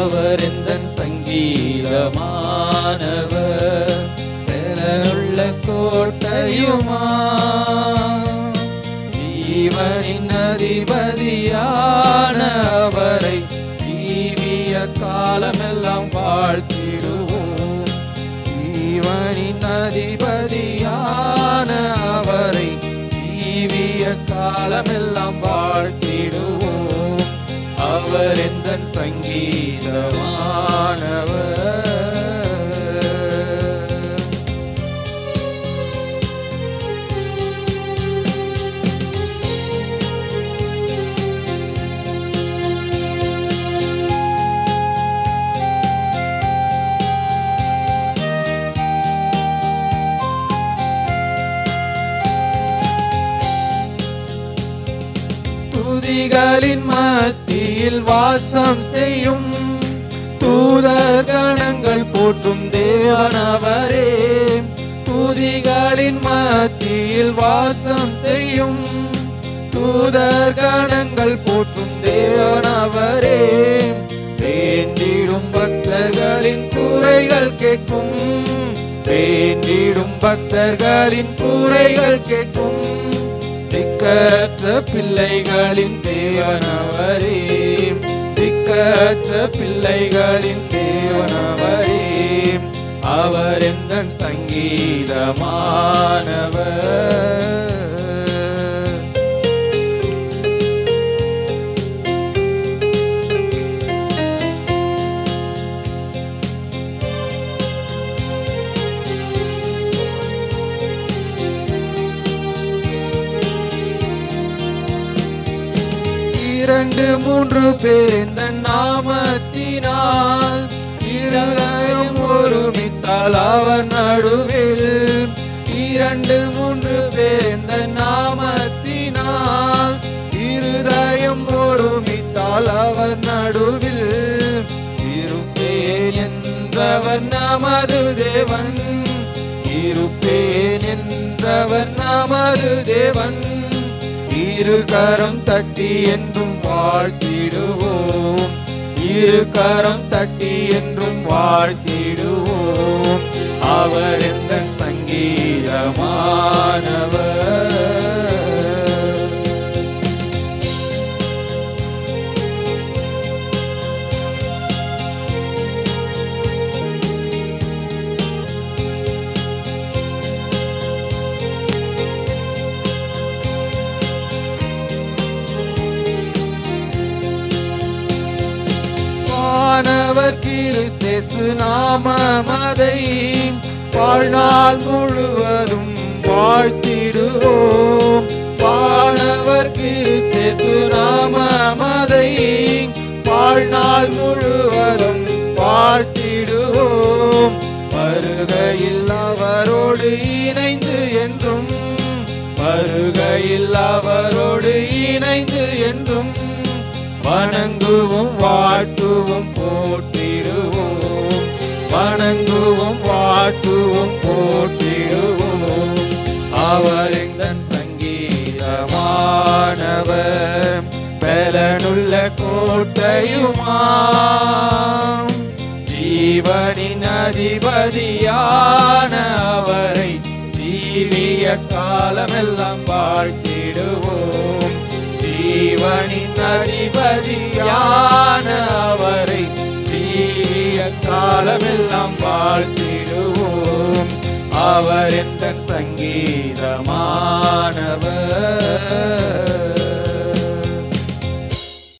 சங்கீதமானவர்? பெறனுள்ள கோட்டையுமா? ஜீவனின் அதிபதியான அவரை ஜீவிய காலமெல்லாம் வாழ்த்திடுவோம். ஜீவனின் அதிபதியான அவரை ஜீவிய காலமெல்லாம் வாழ் அவர் சங்கீதமானவர். ஜாதிகளின் மத்தியில் வாசம் செய்யும் தூதர் கணங்கள் போற்றும் தேவனவரே. துதிகளின் மத்தியில் வாசம் செய்யும் தூதர் கணங்கள் போற்றும் தேவனவரே. வேண்டிடும் பக்தர்களின் கூரைகள் கேட்கும். வேண்டிடும் பக்தர்களின் கூரைகள் கேட்கும். திக்கற்ற பிள்ளைகளின் தேவனவரே திக்கற்ற பிள்ளைகளின் தேவனவரே அவர் எந்த சங்கீதமானவர்? இரண்டு மூன்று பேர் இந்த நாமத்தினால் இருதயம் ஒருமித்தால் அவர் நடுவில். இரண்டு மூன்று பேர் இந்த நாமத்தினால் இருதயம் ஒருமித்தால் அவர் நடுவில். இருப்பேன் என்றவர் நமது தேவன். இருப்பேன் என்றவர் நமது தேவன். இரு கரம் தட்டி என்றும் வாழ்த்திடுவோம். இரு கரம் தட்டி என்றும் வாழ்த்திடுவோம். அவர் வானவர் கிறிஸ்தேசு நாமமதை வாழ்நாள் முழுவதும் வாழ்த்திடுவோம். வானவர் கிறிஸ்தேசு நாமமதை வாழ்நாள் முழுவதும் வாழ்த்திடுவோம். வருகையில் அவரோடு இணைந்து என்றும் வருகையில் அவரோடு இணைந்து என்றும் வணங்குவோம் வாழ்த்துவோம் போற்றிடுவோம். வணங்குவோம் வாழ்த்துவோம் போற்றிடுவோம். அவர் எங்கள் சங்கீதமானவர். பலனுள்ள கோட்டையுமா ஜீவனின் அதிபதியான அவரை ஜீவிய காலமெல்லாம் வாழ்த்திடுவோம். அதிபதியான அவரை தீய காலமெல்லாம் வாழ்த்திடுவோம். அவர் எந்த சங்கீதமானவர்?